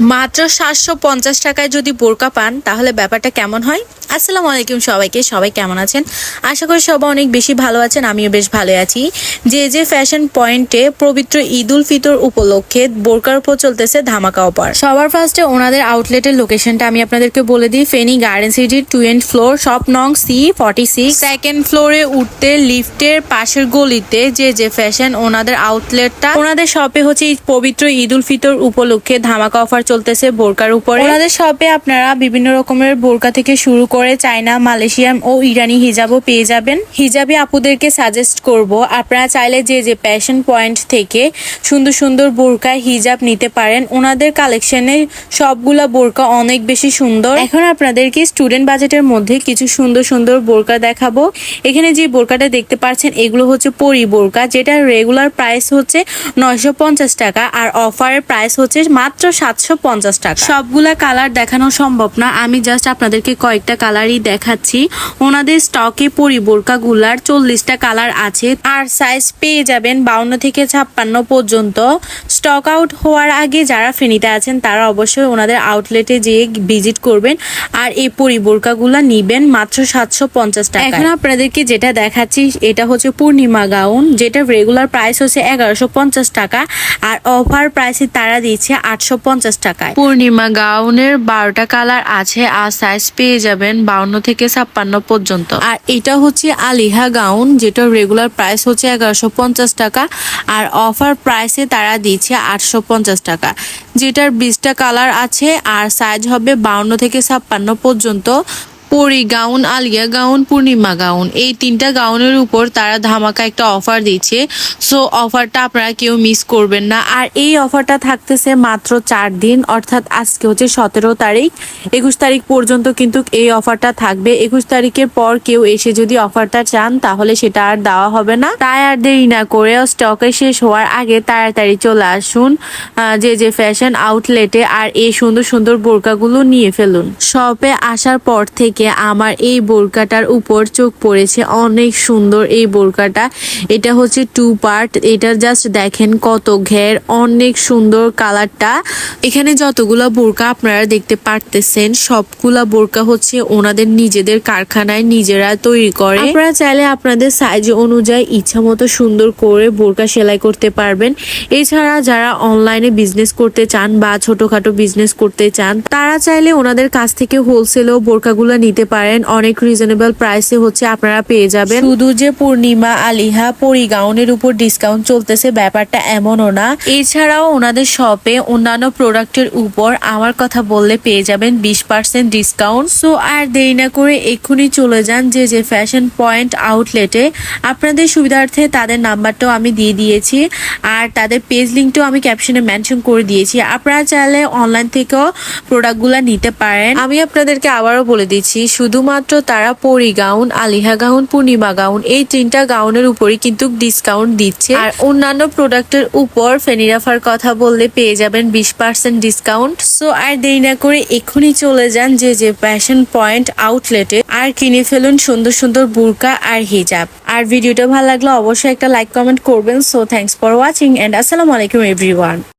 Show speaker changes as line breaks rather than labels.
মাত্র সাতশো পঞ্চাশ টাকায় যদি বোরকা পান, তাহলে ব্যাপারটা কেমন হয়? আসসালামু আলাইকুম সবাইকে, সবাই কেমন আছেন? আশা করি সবাই অনেক বেশি ভালো আছেন, আমিও বেশ ভালো আছি। যে যে ফ্যাশন পয়েন্টে পবিত্র ঈদ উল ফিতর উপলক্ষে বোরকার উপর চলতেছে ধামাকা অপার সবার ফার্স্টে ওনাদের আউটলেটের লোকেশনটা আমি আপনাদেরকে বলে দিই। Feni garden city twenty floor shop নং সি ফর্টি সিক্স সেকেন্ড ফ্লোরে উঠতে লিফটের পাশের গলিতে যে যে ফ্যাশন ওনাদের আউটলেটটা ওনাদের শপে হচ্ছে পবিত্র ঈদ উল ফিতর উপলক্ষে ধামাকা অফার চলতেছে বোরকার উপরে। ওনাদের শপে আপনারা বিভিন্ন রকমের বোরকা থেকে শুরু করে চায়না, মালয়েশিয়ান ও ইরানি হিজাবও পেয়ে যাবেন। হিজাবি আপুদেরকে সাজেস্ট করব, আপনারা চাইলে যে যে প্যাশন পয়েন্ট থেকে সুন্দর সুন্দর বোরকা হিজাব নিতে পারেন। ওনাদের কালেকশনে সবগুলা বোরকা অনেক বেশি সুন্দর। এখন আপনাদেরকে স্টুডেন্ট বাজেটের মধ্যে কিছু সুন্দর সুন্দর বোরকা দেখাবো। এখানে যে বোরকাটা দেখতে পাচ্ছেন, এগুলো হচ্ছে পরি বোরকা যেটা রেগুলার প্রাইস হচ্ছে নয়শো পঞ্চাশ টাকা আর অফারের প্রাইস হচ্ছে মাত্র সাতশো পঞ্চাশ টাকা। সবগুলা কালার দেখানো সম্ভব না। আমি জাস্ট আপনাদেরকে কয়েকটা কালারই দেখাচ্ছি। ওনাদের স্টকে পরি বোরকাগুলার চল্লিশটা কালার আছে আর সাইজ পেয়ে যাবেন বাউন্ন থেকে ছাপ্পান্ন পর্যন্ত। স্টক আউট হওয়ার আগে যারা ফেনীতে আছেন, তারা অবশ্যই ওনাদের আউটলেটে যেয়ে ভিজিট করবেন আর এই পরি বোরকাগুলা নিবেন মাত্র সাতশো পঞ্চাশ টাকা এখন আপনাদেরকে যেটা দেখাচ্ছি, এটা হচ্ছে পূর্ণিমা গাউন, যেটা রেগুলার প্রাইস হচ্ছে এগারোশো পঞ্চাশ টাকা আর অফার প্রাইসে তারা দিচ্ছে আটশো পঞ্চাশ টাকায়। পূর্ণিমা গাউনের বারোটা কালার আছে, আর সাইজ পেয়ে যাবেন বাউন্ন থেকে ছাপ্পান্ন পর্যন্ত। আর এটা হচ্ছে আলিহা গাউন যেটা রেগুলার প্রাইস হচ্ছে এগারোশো পঞ্চাশ টাকা, আর অফার প্রাইসে তারা দিচ্ছে আটশো পঞ্চাশ টাকা। যেটার বিশটা কালার আছে, আর সাইজ হবে বাউন্ন থেকে ছাপ্পান্ন পর্যন্ত। Pari gown, Alia gown, Purnima gown, এই তিনটা গাউনের উপর তারা ধামাকা একটা অফার দিচ্ছে। সো অফারটা আপনারা কেউ মিস করবেন না। আর এই অফারটা থাকতেছে মাত্র চার দিন, অর্থাৎ আজকে হচ্ছে সতেরো তারিখ। একুশ তারিখ পর্যন্ত কিন্তু এই অফারটা থাকবে। একুশ তারিখের পর কেউ এসে যদি অফারটা চান, তাহলে সেটা আর দেওয়া হবে না। তাই আর দেরি না করে স্টকে শেষ হওয়ার আগে তাড়াতাড়ি চলে আসুন যে যে ফ্যাশন আউটলেটে আর এই সুন্দর সুন্দর বোরকাগুলো নিয়ে ফেলুন। শপে আসার পর থেকে আমার এই বোরকাটার উপর চোখ পড়েছে। অনেক সুন্দর এই বোরকাটা। এটা হচ্ছে টু পার্ট এটা জাস্ট দেখেন কত ঘের, অনেক সুন্দর কালারটা। এখানে যতগুলা বোরকা আপনারা দেখতে পারতেছেন, সবগুলা বোরকা হচ্ছে ওনাদের নিজেদের কারখানায় নিজেরা তৈরি করে। আপনারা চাইলে আপনাদের সাইজ অনুযায়ী ইচ্ছা মতো সুন্দর করে বোরকা সেলাই করতে পারবেন। এছাড়া যারা অনলাইনে বিজনেস করতে চান বা ছোটখাটো বিজনেস করতে চান, তারা চাইলে ওনাদের কাছ থেকে হোলসেলেও বোরকাগুলো নিতে পারেন। অনেক রিজনেবল প্রাইসে হচ্ছে আপনারা পেয়ে যাবেন। শুধু যে পূর্ণিমা, আলিহা, পরিগাউনের উপর ডিসকাউন্ট চলতেছে, ব্যাপারটা এমনও না। এছাড়াও ওনাদের শপে অন্যান্য প্রোডাক্টের উপর আমার কথা বললে পেয়ে যাবেন বিশ পার্সেন্ট ডিসকাউন্ট সো আর দেরি না করে এক্ষুনি চলে যান যে যে ফ্যাশন পয়েন্ট আউটলেটে আপনাদের সুবিধার্থে তাদের নাম্বারটাও আমি দিয়ে দিয়েছি। আর তাদের পেজ লিঙ্কটাও আমি ক্যাপশনে মেনশন করে দিয়েছি। আপনারা চাইলে অনলাইন থেকেও প্রোডাক্টগুলো নিতে পারেন। আমি আপনাদেরকে আবারও বলে দিচ্ছি শুধুমাত্র তারা Pari gown, Aliha gown, Purnima gown, এই তিনটা গাউনের উপরই কিন্তু ডিসকাউন্ট দিচ্ছে। আর অন্যান্য প্রোডাক্টের উপর ফেনিরাফার কথা বললে পেয়ে যাবেন বিশ পার্সেন্ট ডিসকাউন্ট সো আর দেরি না করে এক্ষুনি চলে যান যে যে ফ্যাশন পয়েন্ট আউটলেটে আর কিনে ফেলুন সুন্দর সুন্দর বুরকা আর হিজাব। আর ভিডিওটা ভালো লাগলে অবশ্যই একটা লাইক কমেন্ট করবেন। So thanks for watching and আসসালামু আলাইকুম এভরিওয়ান